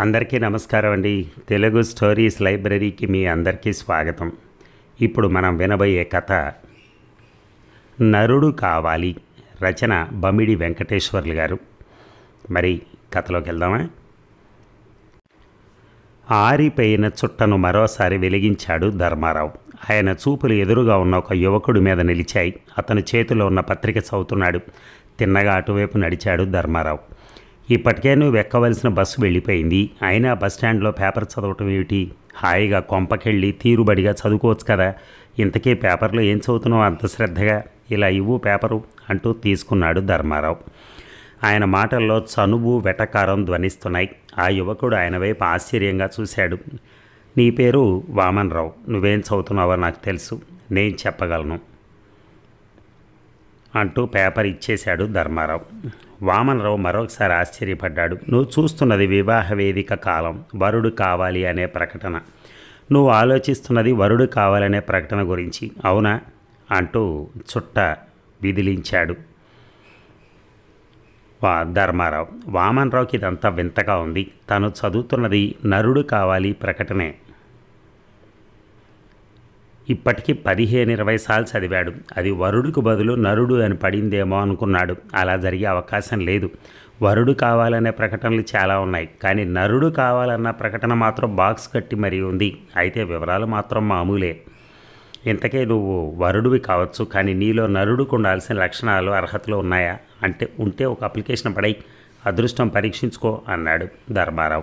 అందరికీ నమస్కారం అండి. తెలుగు స్టోరీస్ లైబ్రరీకి మీ అందరికీ స్వాగతం. ఇప్పుడు మనం వినబోయే కథ నరుడు కావాలి రచన బమిడి వెంకటేశ్వర్లు గారు. మరి కథలోకి వెళ్దామా? ఆరిపోయిన చుట్టను మరోసారి వెలిగించాడు ధర్మారావు. ఆయన చూపులు ఎదురుగా ఉన్న ఒక యువకుడి మీద నిలిచాయి. అతను చేతిలో ఉన్న పత్రిక చదువుతున్నాడు. తిన్నగా అటువైపు నడిచాడు ధర్మారావు. ఇప్పటికే నువ్వు ఎక్కవలసిన బస్సు వెళ్ళిపోయింది. అయినా బస్ స్టాండ్లో పేపర్ చదవటం ఏమిటి? హాయిగా కొంపకెళ్ళి తీరుబడిగా చదువుకోవచ్చు కదా. ఇంతకీ పేపర్లో ఏం చదువుతున్నావు అంత శ్రద్ధగా? ఇలా ఇవ్వు పేపరు అంటూ తీసుకున్నాడు ధర్మారావు. ఆయన మాటల్లో చనువు వెటకారం ధ్వనిస్తున్నాయి. ఆ యువకుడు ఆయన వైపు ఆశ్చర్యంగా చూశాడు. నీ పేరు వామన్ రావు. నువ్వేం చదువుతున్నావో నాకు తెలుసు. నేను చెప్పగలను. అంటూ పేపర్ ఇచ్చేశాడు ధర్మారావు. వామనరావు మరొకసారి ఆశ్చర్యపడ్డాడు. నువ్వు చూస్తున్నది వివాహ వేదిక కాలం. వరుడు కావాలి అనే ప్రకటన. నువ్వు ఆలోచిస్తున్నది వరుడు కావాలనే ప్రకటన గురించి. అవునా? అంటూ చుట్ట విదిలించాడు. వా ధర్మారావు. వామనరావుకి ఇదంతా వింతగా ఉంది. తను చదువుతున్నది నరుడు కావాలి ప్రకటనే. ఇప్పటికీ పదిహేను ఇరవై సార్లు చదివాడు. అది వరుడికి బదులు నరుడు అని పడిందేమో అనుకున్నాడు. అలా జరిగే అవకాశం లేదు. వరుడు కావాలనే ప్రకటనలు చాలా ఉన్నాయి. కానీ నరుడు కావాలన్న ప్రకటన మాత్రం బాక్స్ కట్టి మరీ ఉంది. అయితే వివరాలు మాత్రం మామూలే. ఇంతకే నువ్వు వరుడివి కావచ్చు కానీ నీలో నరుడుకు ఉండాల్సిన లక్షణాలు అర్హతలు ఉన్నాయా? అంటే ఉంటే ఒక అప్లికేషన్ పడై అదృష్టం పరీక్షించుకో అన్నాడు ధర్మారావు.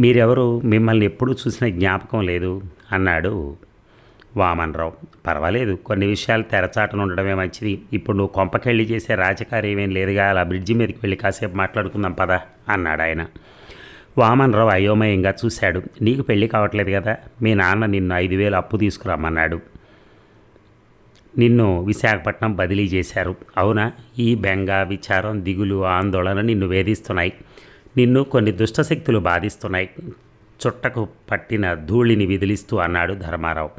మీరెవరు? మిమ్మల్ని ఎప్పుడూ చూసిన జ్ఞాపకం లేదు అన్నాడు వామన్రావు. పర్వాలేదు కొన్ని విషయాలు తెరచాటన ఉండడమే మంచిది. ఇప్పుడు నువ్వు కొంపకెళ్ళి చేసే రాజకార్యం లేదుగా అలా బ్రిడ్జి మీదకి వెళ్ళి కాసేపు మాట్లాడుకుందాం పదా అన్నాడు ఆయన. వామన్రావు అయోమయంగా చూశాడు. నీకు పెళ్ళి కావట్లేదు కదా మీ నాన్న నిన్ను ఐదు వేలు అప్పు తీసుకురమ్మన్నాడు. నిన్ను విశాఖపట్నం బదిలీ చేశారు. అవునా? ఈ బెంగ విచారం దిగులు ఆందోళన నిన్ను వేధిస్తున్నాయి. నిన్ను కొన్ని దుష్టశక్తులు బాధిస్తున్నాయి. చుట్టకు పట్టిన ధూళిని విదిలిస్తూ అన్నాడు ధర్మారావు.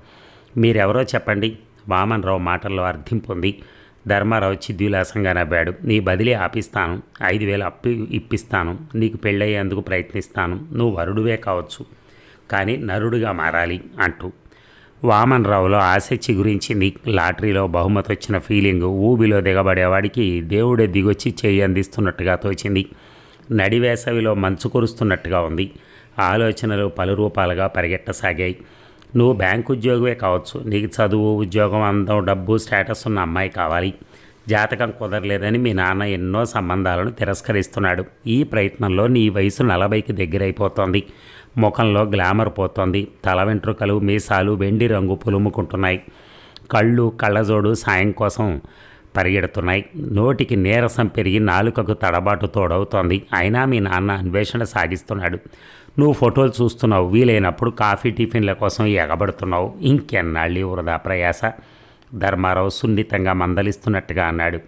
మీరెవరో చెప్పండి. వామనరావు మాటల్లో అర్థం పొంది ధర్మారావు చిద్విలాసంగా నవ్వాడు. నీ బదిలీ ఆపిస్తాను. ఐదు వేలు అప్పు ఇప్పిస్తాను. నీకు పెళ్ళయ్యేందుకు ప్రయత్నిస్తాను. నువ్వు వరుడువే కావచ్చు. కానీ నరుడుగా మారాలి అంటూ వామన్రావులో ఆసక్తి గురించింది లాటరీలో బహుమతి వచ్చిన ఫీలింగ్ ఊబిలో దిగబడేవాడికి దేవుడే దిగొచ్చి చేయి అందిస్తున్నట్టుగా తోచింది. నడివేసవిలో మంచు కురుస్తున్నట్టుగా ఉంది. ఆలోచనలు పలు రూపాలుగా పరిగెట్టసాగాయి. నువ్వు బ్యాంకు ఉద్యోగమే కావచ్చు నీకు చదువు ఉద్యోగం అందం డబ్బు స్టేటస్ ఉన్న అమ్మాయి కావాలి. జాతకం కుదరలేదని మీ నాన్న ఎన్నో సంబంధాలను తిరస్కరిస్తున్నాడు. ఈ ప్రయత్నంలో నీ వయసు నలభైకి దగ్గరైపోతోంది. ముఖంలో గ్లామర్ పోతోంది. తల వెంట్రుకలు మీసాలు వెండి రంగు పులుముకుంటున్నాయి. కళ్ళు కళ్ళజోడు సాయం కోసం పరిగెడుతున్నాయి. నోటికి నీరసం పెరిగి నాలుకకు తడబాటు తోడవుతోంది. అయినా మీ నాన్న అన్వేషణ సాగిస్తున్నాడు. నువ్వు ఫోటోలు చూస్తున్నావు వీలైనప్పుడు కాఫీ టిఫిన్ల కోసం ఎగబడుతున్నావు. ఇంకెన్నాళ్ళు వృధా ప్రయాస? ధర్మారావు సున్నితంగా మందలిస్తున్నట్టుగా అన్నాడు.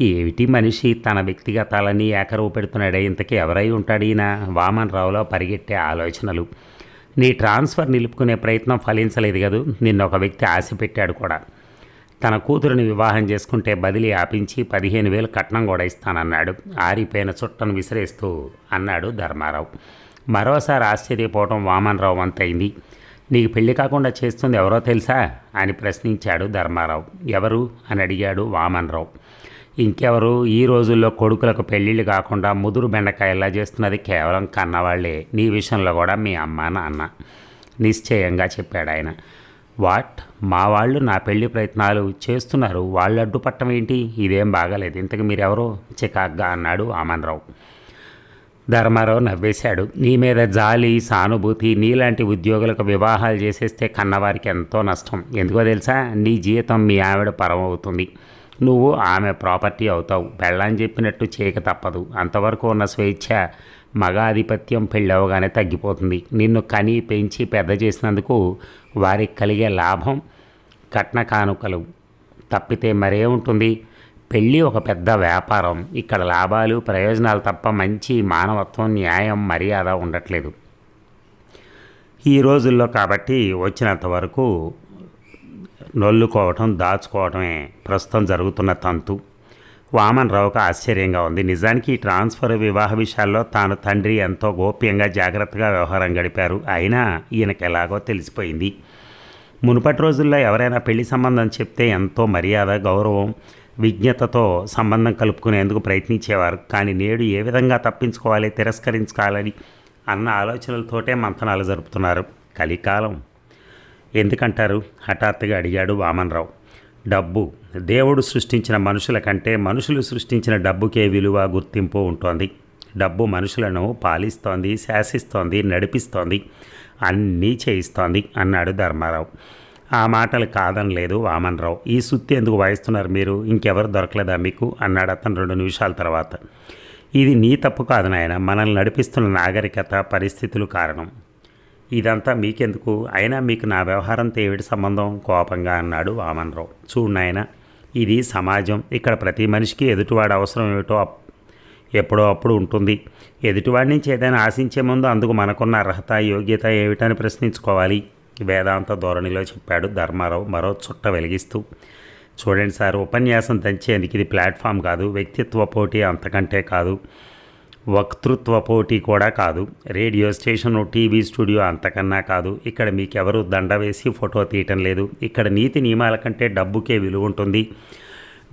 ఏమిటి మనిషి తన వ్యక్తిగతాలని ఏకరువు పెడుతున్నాడే? ఇంతకీ ఎవరై ఉంటాడు ఈయన? వామన్ రావులో పరిగెట్టే ఆలోచనలు. నీ ట్రాన్స్ఫర్ నిలుపుకునే ప్రయత్నం ఫలించలేదు కదూ? నిన్న ఒక వ్యక్తి ఆశ పెట్టాడు కూడా. తన కూతురుని వివాహం చేసుకుంటే బదిలీ ఆపించి పదిహేను వేలు కట్నం కూడా ఇస్తానన్నాడు. ఆరిపోయిన చుట్టను విసిరేస్తూ అన్నాడు ధర్మారావు. మరోసారి ఆశ్చర్యపోవటం వామనరావు వంతైంది. నీకు పెళ్ళి కాకుండా చేస్తుంది ఎవరో తెలుసా? అని ప్రశ్నించాడు ధర్మారావు. ఎవరు? అని అడిగాడు వామనరావు. ఇంకెవరు? ఈ రోజుల్లో కొడుకులకు పెళ్ళిళ్ళు కాకుండా ముదురు బెండకాయల్లా చేస్తున్నది కేవలం కన్నవాళ్ళే. నీ విషయంలో కూడా మీ అమ్మ నాన్న నిశ్చయంగా చెప్పాడు ఆయన. వాట్? మా వాళ్ళు నా పెళ్ళి ప్రయత్నాలు చేస్తున్నారు. వాళ్ళు అడ్డుపట్టం ఏంటి? ఇదేం బాగాలేదు. ఇంతకు మీరెవరో? చికాగ్గా అన్నాడు వామన్రావు. ధర్మారావు నవ్వేశాడు. నీ మీద జాలి సానుభూతి నీలాంటి ఉద్యోగులకు వివాహాలు చేసేస్తే కన్నవారికి ఎంతో నష్టం. ఎందుకో తెలుసా? నీ జీవితం మీ ఆవిడ పరం అవుతుంది నువ్వు ఆమె ప్రాపర్టీ అవుతావు. పెళ్ళని చెప్పినట్టు చేయక తప్పదు. అంతవరకు ఉన్న స్వేచ్ఛ మగ ఆధిపత్యం పెళ్ళవగానే తగ్గిపోతుంది. నిన్ను కని పెంచి పెద్ద చేసినందుకు వారికి కలిగే లాభం కట్న కానుకలు తప్పితే మరే ఉంటుంది పెళ్ళి ఒక పెద్ద వ్యాపారం. ఇక్కడ లాభాలు ప్రయోజనాలు తప్ప మంచి మానవత్వం న్యాయం మర్యాద ఉండట్లేదు. ఈ రోజుల్లో కాబట్టి వచ్చినంత వరకు నొల్లుకోవటం దాచుకోవటమే ప్రస్తుతం జరుగుతున్న తంతు. వామన్ రావుకు ఆశ్చర్యంగా ఉంది. నిజానికి ఈ ట్రాన్స్ఫర్ వివాహ విషయాల్లో తాను తండ్రి ఎంతో గోప్యంగా జాగ్రత్తగా వ్యవహారం గడిపారు. అయినా ఈయనకి ఎలాగో తెలిసిపోయింది. మునుపటి రోజుల్లో ఎవరైనా పెళ్ళి సంబంధం చెప్తే ఎంతో మర్యాద గౌరవం విజ్ఞతతో సంబంధం కలుపుకునేందుకు ప్రయత్నించేవారు. కానీ నేడు ఏ విధంగా తప్పించుకోవాలి తిరస్కరించుకోవాలని అన్న ఆలోచనలతోటే మంతనాలు జరుపుతున్నారు. కలికాలం. ఎందుకంటారు? హఠాత్తుగా అడిగాడు వామన్రావు. డబ్బు. దేవుడు సృష్టించిన మనుషుల కంటే మనుషులు సృష్టించిన డబ్బుకే విలువ గుర్తింపు ఉంటుంది. డబ్బు మనుషులను పాలిస్తోంది శాసిస్తోంది నడిపిస్తోంది అన్నీ చేయిస్తోంది అన్నాడు ధర్మారావు. ఆ మాటలు కాదనలేదు వామన్రావు. ఈ సుత్తి ఎందుకు వాయిస్తున్నారు మీరు? ఇంకెవరు దొరకలేదా మీకు? అన్నాడు అతను రెండు నిమిషాల తర్వాత. ఇది నీ తప్పు కాదు నాయన. మనల్ని నడిపిస్తున్న నాగరికత పరిస్థితులు కారణం. ఇదంతా మీకెందుకు? అయినా మీకు నా వ్యవహారంతో ఏమిటి సంబంధం? కోపంగా అన్నాడు వామన్రావు. చూడు నాయన ఇది సమాజం. ఇక్కడ ప్రతి మనిషికి ఎదుటివాడు అవసరం ఏమిటో అప్- ఎప్పుడో అప్పుడు ఉంటుంది. ఎదుటివాడి నుంచి ఏదైనా ఆశించే ముందు అందుకు మనకున్న అర్హత యోగ్యత ఏమిటని ప్రశ్నించుకోవాలి. వేదాంత ధోరణిలో చెప్పాడు ధర్మారావు. మరో చుట్ట వెలిగిస్తూ చూడండి సార్ ఉపన్యాసం దంచేందుకు ఇది ప్లాట్ఫామ్ కాదు వ్యక్తిత్వ పోటీ అంతకంటే కాదు వక్తృత్వ పోటీ కూడా కాదు రేడియో స్టేషన్ టీవీ స్టూడియో అంతకన్నా కాదు. ఇక్కడ మీకెవరు దండ వేసి ఫోటో తీయటం లేదు. ఇక్కడ నీతి నియమాల కంటే డబ్బుకే విలువ ఉంటుంది.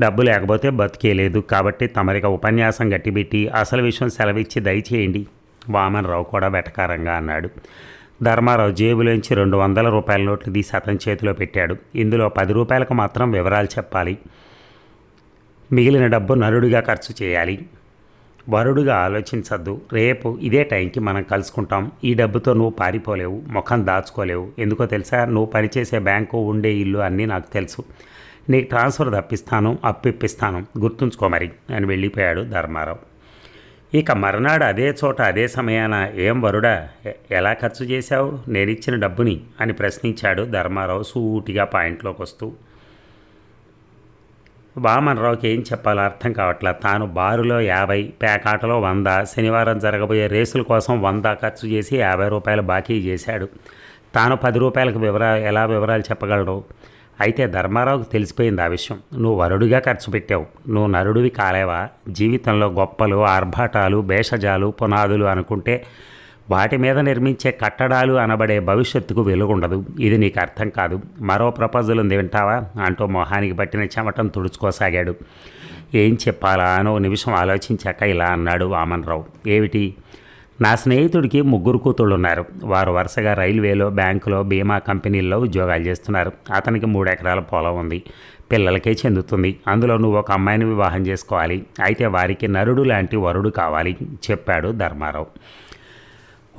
డబ్బు లేకపోతే బతికే లేదు. కాబట్టి తమరిక ఉపన్యాసం గట్టిబెట్టి అసలు విషయం సెలవిచ్చి దయచేయండి. వామన్రావు కూడా వెటకారంగా అన్నాడు. ధర్మారావు జేబులోంచి రెండు వందల రూపాయల నోట్లు తీసి అతని చేతిలో పెట్టాడు. ఇందులో పది రూపాయలకు మాత్రం వివరాలు చెప్పాలి. మిగిలిన డబ్బు నరుడిగా ఖర్చు చేయాలి. వరుడుగా ఆలోచించద్దు. రేపు ఇదే టైంకి మనం కలుసుకుంటాం. ఈ డబ్బుతో నువ్వు పారిపోలేవు. ముఖం దాచుకోలేవు. ఎందుకో తెలుసా? నువ్వు పనిచేసే బ్యాంకు ఉండే ఇల్లు అన్నీ నాకు తెలుసు. నీకు ట్రాన్స్ఫర్ తప్పిస్తాను అప్పిప్పిస్తాను గుర్తుంచుకో మరి. అని వెళ్ళిపోయాడు ధర్మారావు. ఇక మర్నాడు అదే చోట అదే సమయాన ఏం వరుడా? ఎలా ఖర్చు చేశావు? నేనిచ్చిన డబ్బుని? అని ప్రశ్నించాడు ధర్మారావు సూటిగా పాయింట్లోకి వస్తూ వామనరావుకి ఏం చెప్పాలో అర్థం కావట్లా. తాను బారులో యాభై పేకాటలో వంద శనివారం జరగబోయే రేసుల కోసం వంద ఖర్చు చేసి యాభై రూపాయలు బాకీ చేశాడు. తాను పది రూపాయలకు వివరా ఎలా వివరాలు చెప్పగలడు? అయితే ధర్మారావుకు తెలిసిపోయింది ఆ విషయం. నువ్వు వరుడిగా ఖర్చు పెట్టావు. నువ్వు నరుడివి కాలేవా? జీవితంలో గొప్పలు ఆర్భాటాలు భేషజాలు పునాదులు అనుకుంటే వాటి మీద నిర్మించే కట్టడాలు అనబడే భవిష్యత్తుకు వెలుగుండదు. ఇది నీకు అర్థం కాదు. మరో ప్రపోజల్ ఉంది వింటావా? అంటూ మొహానికి పట్టిన చెమటం తుడుచుకోసాగాడు. ఏం చెప్పాలా? అని ఓ నిమిషం ఆలోచించాక ఇలా అన్నాడు వామన్ రావు ఏమిటి? నా స్నేహితుడికి ముగ్గురు కూతుళ్ళు ఉన్నారు వారు వరుసగా రైల్వేలో బ్యాంకులో బీమా కంపెనీల్లో ఉద్యోగాలు చేస్తున్నారు. అతనికి మూడు ఎకరాల పొలం ఉంది. పిల్లలకే చెందుతుంది. అందులో నువ్వు ఒక అమ్మాయిని వివాహం చేసుకోవాలి. అయితే వారికి నరుడు లాంటి వరుడు కావాలి చెప్పాడు ధర్మారావు.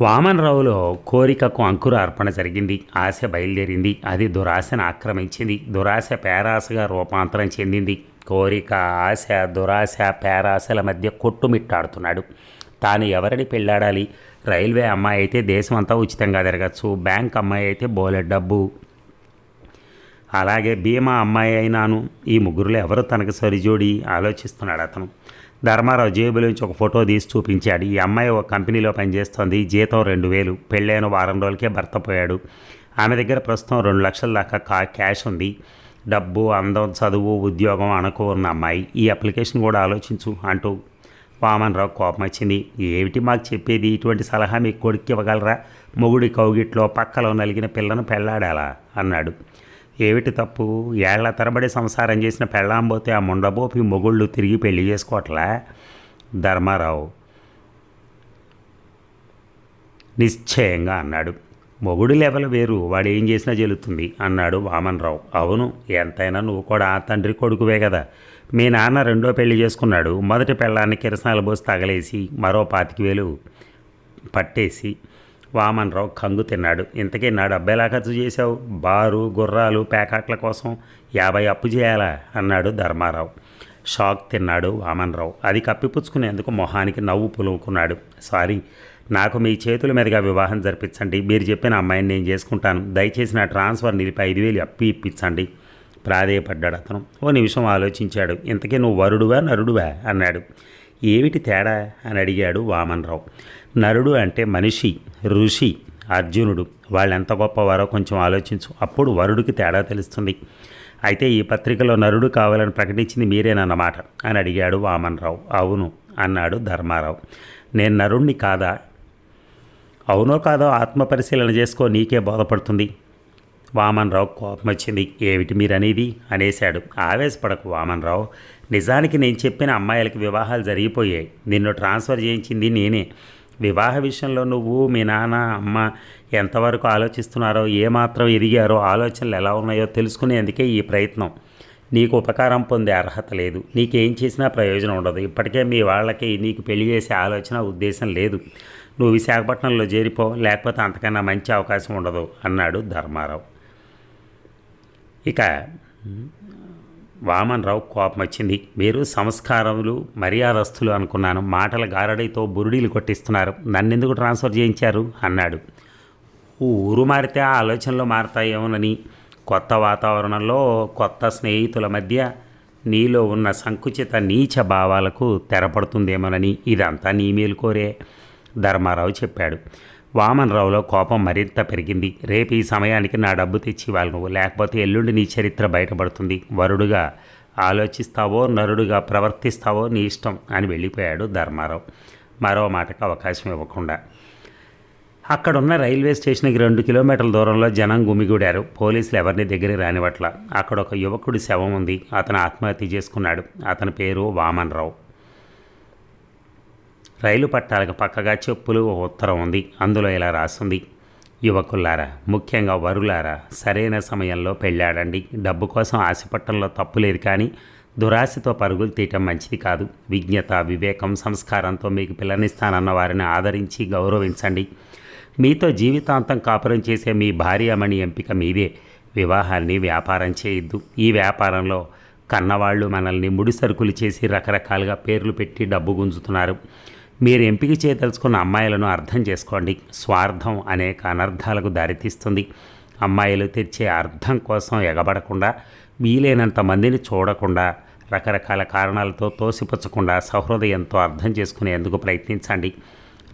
వామనరావులో కోరికకు అంకుర అర్పణ జరిగింది. ఆశ బయలుదేరింది. అది దురాశను ఆక్రమించింది. దురాశ పేరాశగా రూపాంతరం చెందింది. కోరిక ఆశ దురాశ పేరాశల మధ్య కొట్టుమిట్టాడుతున్నాడు. తాను ఎవరిని పెళ్ళాడాలి రైల్వే అమ్మాయి అయితే దేశం అంతా ఉచితంగా తిరగచ్చు. బ్యాంక్ అమ్మాయి అయితే బోలెడ్ డబ్బు. అలాగే భీమా అమ్మాయి అయినాను. ఈ ముగ్గురులో ఎవరు తనకు సరిజోడి? ఆలోచిస్తున్నాడు అతను. ధర్మారావు జేబులోంచి ఒక ఫోటో తీసి చూపించాడు. ఈ అమ్మాయి ఒక కంపెనీలో పనిచేస్తోంది. జీతం రెండు వేలు. పెళ్ళైన వారం రోజులకే భర్త పోయాడు. ఆమె దగ్గర ప్రస్తుతం రెండు లక్షల దాకా కా క్యాష్ ఉంది. డబ్బు అందం చదువు ఉద్యోగం అనుకో ఉన్న అమ్మాయి. ఈ అప్లికేషన్ కూడా ఆలోచించు అంటూ వామనరావు కోపం వచ్చింది ఏమిటి మాకు చెప్పేది? ఇటువంటి సలహా మీకు కొడుక్కి ఇవ్వగలరా? మొగుడి కౌగిట్లో పక్కలో నలిగిన పిల్లను పెళ్ళాడాలా అన్నాడు. ఏమిటి తప్పు? ఏళ్ళ తరబడి సంసారం చేసిన పెళ్ళాంబోతే ఆ ముండబోపి మొగుళ్ళు తిరిగి పెళ్ళి చేసుకోవట్లా? ధర్మారావు నిశ్చయంగా అన్నాడు. మొగుడు లెవెల్ వేరు వాడు ఏం చేసినా చెల్లుతుంది అన్నాడు వామన్రావు. అవును ఎంతైనా నువ్వు కూడా ఆ తండ్రి కొడుకువే కదా మీ నాన్న రెండో పెళ్ళి చేసుకున్నాడు మొదటి పెళ్ళాన్ని కిరసనాలు పోసి తగలేసి మరో పాతికి వేలు పట్టేసి వామన్రావు కంగు తిన్నాడు. ఇంతకీ నా డబ్బెలా ఖర్చు చేశావు? బారు గుర్రాలు పేకాట్ల కోసం యాభై అప్పు చేయాలా? అన్నాడు ధర్మారావు. షాక్ తిన్నాడు వామన్రావు. అది కప్పిపుచ్చుకునేందుకు మొహానికి నవ్వు పులుముకున్నాడు. సారీ నాకు మీ చేతుల మీదుగా వివాహం జరిపించండి. మీరు చెప్పిన అమ్మాయిని నేను చేసుకుంటాను. దయచేసి నా ట్రాన్స్ఫర్ నిలిపి ఐదు వేలు అప్పి ఇప్పించండి. ప్రాధేయపడ్డాడు అతను. ఓ నిమిషం ఆలోచించాడు. ఇంతకీ నువ్వు వరుడువా నరుడువా? అన్నాడు. ఏమిటి తేడా? అని అడిగాడు వామన్రావు. నరుడు అంటే మనిషి ఋషి అర్జునుడు. వాళ్ళు ఎంత గొప్పవారో కొంచెం ఆలోచించు. అప్పుడు వరుడికి తేడా తెలుస్తుంది. అయితే ఈ పత్రికలో నరుడు కావాలని ప్రకటించింది మీరేనన్నమాట? అని అడిగాడు వామన్రావు. అవును అన్నాడు ధర్మారావు. నేను నరుణ్ణి కాదా? అవునో కాదో ఆత్మ పరిశీలన చేసుకో నీకే బోధపడుతుంది. వామన్రావు కోపం వచ్చింది ఏమిటి మీరనేది? అనేశాడు. ఆవేశపడకు వామన్రావు. నిజానికి నేను చెప్పిన అమ్మాయిలకి వివాహాలు జరిగిపోయాయి. నిన్ను ట్రాన్స్ఫర్ చేయించింది నేనే. వివాహ విషయంలో నువ్వు మీ నాన్న అమ్మ ఎంతవరకు ఆలోచిస్తున్నారో ఏమాత్రం ఎదిగారో ఆలోచనలు ఎలా ఉన్నాయో తెలుసుకునేందుకే ఈ ప్రయత్నం. నీకు ఉపకారం పొందే అర్హత లేదు. నీకేం చేసినా ప్రయోజనం ఉండదు. ఇప్పటికే మీ వాళ్ళకి నీకు పెళ్ళి చేసే ఆలోచన ఉద్దేశం లేదు. నువ్వు విశాఖపట్నంలో చేరిపో లేకపోతే అంతకన్నా మంచి అవకాశం ఉండదు అన్నాడు ధర్మారావు. ఇక వామన్రావు కోపం వచ్చింది మీరు సంస్కారములు మర్యాదస్తులు అనుకున్నాను. మాటల గారడితో బురుడీలు కొట్టిస్తున్నారు. నన్నెందుకు ట్రాన్స్ఫర్ చేయించారు? అన్నాడు. ఊరు మారితే ఆ ఆలోచనలు మారతాయేమోనని. కొత్త వాతావరణంలో కొత్త స్నేహితుల మధ్య నీలో ఉన్న సంకుచిత నీచ భావాలకు తెరపడుతుందేమోనని. ఇదంతా నీ మేలు కోరే. ధర్మారావు చెప్పాడు. వామనరావులో కోపం మరింత పెరిగింది. రేపు ఈ సమయానికి నా డబ్బు తెచ్చి ఇవ్వాలి నువ్వు. లేకపోతే ఎల్లుండి నీ చరిత్ర బయటపడుతుంది. వరుడుగా ఆలోచిస్తావో నరుడుగా ప్రవర్తిస్తావో నీ ఇష్టం అని వెళ్ళిపోయాడు ధర్మారావు. మరో మాటకు అవకాశం ఇవ్వకుండా. అక్కడున్న రైల్వే స్టేషన్కి రెండు కిలోమీటర్ల దూరంలో జనం గుమిగూడారు. పోలీసులు ఎవరిని దగ్గర రానివట్ల అక్కడ ఒక యువకుడి శవం ఉంది. అతను ఆత్మహత్య చేసుకున్నాడు. అతని పేరు వామన్రావు. రైలు పట్టాలకు పక్కగా చెప్పులు ఓ ఉత్తరం ఉంది. అందులో ఇలా రాస్తుంది యువకులారా ముఖ్యంగా వరులారా సరైన సమయంలో పెళ్ళాడండి. డబ్బు కోసం ఆశపట్టంలో తప్పు లేదు కానీ దురాశతో పరుగులు తీయటం మంచిది కాదు. విజ్ఞత వివేకం సంస్కారంతో మీకు పిల్లనిస్తానన్న వారిని ఆదరించి గౌరవించండి. మీతో జీవితాంతం కాపురం చేసే మీ భార్యమణి ఎంపిక మీదే. వివాహాన్ని వ్యాపారం చేయొద్దు. ఈ వ్యాపారంలో కన్నవాళ్ళు మనల్ని ముడి సరుకులు చేసి రకరకాలుగా పేర్లు పెట్టి డబ్బు గుంజుతున్నారు. మీరు ఎంపిక చేయదలుచుకున్న అమ్మాయిలను అర్థం చేసుకోండి. స్వార్థం అనేక అనర్థాలకు దారితీస్తుంది. అమ్మాయిలు తెచ్చే అర్థం కోసం ఎగబడకుండా వీలైనంత మందిని చూడకుండా రకరకాల కారణాలతో తోసిపుచ్చకుండా సహృదయంతో అర్థం చేసుకునేందుకు ప్రయత్నించండి.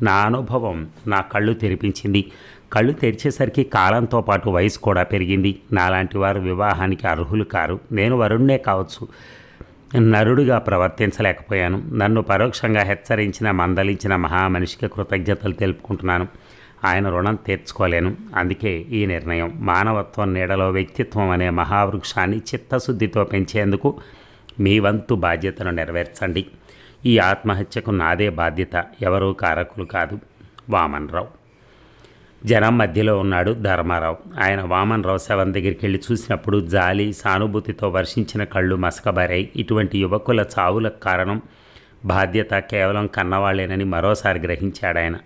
నా అనుభవం నా కళ్ళు తెరిపించింది. కళ్ళు తెరిచేసరికి కాలంతో పాటు వయసు కూడా పెరిగింది. నాలాంటి వారు వివాహానికి అర్హులు కారు. నేను వరుణ్ణే కావచ్చు. నరుడుగా ప్రవర్తించలేకపోయాను. నన్ను పరోక్షంగా హెచ్చరించిన మందలించిన మహామనిషికి కృతజ్ఞతలు తెలుపుకుంటున్నాను. ఆయన రుణం తీర్చుకోలేను. అందుకే ఈ నిర్ణయం. మానవత్వం నీడలో వ్యక్తిత్వం అనే మహావృక్షాన్ని చిత్తశుద్ధితో పెంచేందుకు మీ వంతు బాధ్యతను నెరవేర్చండి. ఈ ఆత్మహత్యకు నాదే బాధ్యత. ఎవరూ కారకులు కాదు. వామన్రావు జనం మధ్యలో ఉన్నాడు ధర్మారావు. ఆయన వామన్రావు శవం దగ్గరికి వెళ్ళి చూసినప్పుడు జాలి సానుభూతితో వర్షించిన కళ్ళు మసకబారాయి. ఇటువంటి యువకుల చావులకు కారణం బాధ్యత కేవలం కన్నవాళ్ళేనని మరోసారి గ్రహించాడు ఆయన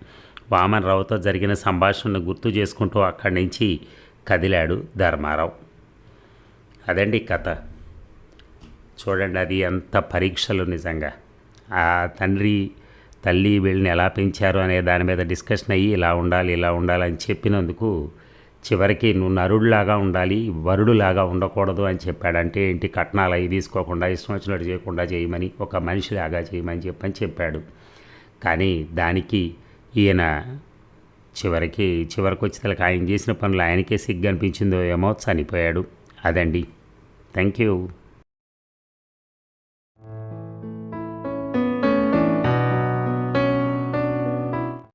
వామన్రావుతో జరిగిన సంభాషణను గుర్తు చేసుకుంటూ అక్కడి నుంచి కదిలాడు ధర్మారావు. అదండి కథ. చూడండి అది ఎంత పరీక్షలు నిజంగా. ఆ తండ్రి తల్లి వీళ్ళని ఎలా పెంచారు అనే దాని మీద డిస్కషన్ అయ్యి ఇలా ఉండాలి ఇలా ఉండాలి అని చెప్పినందుకు చివరికి నువ్వు నరుడులాగా ఉండాలి వరుడులాగా ఉండకూడదు అని చెప్పాడంటే ఏంటి? కట్నాలు అవి తీసుకోకుండా ఇష్టం వచ్చినట్టు చేయకుండా చేయమని ఒక మనిషిలాగా చేయమని చెప్పని చెప్పాడు. కానీ దానికి ఈయన చివరికి చివరికి వచ్చేసరికి ఆయన చేసిన పనులు ఆయనకే సిగ్గు అనిపించిందో ఏమో చనిపోయాడు. అదండి. Thank you.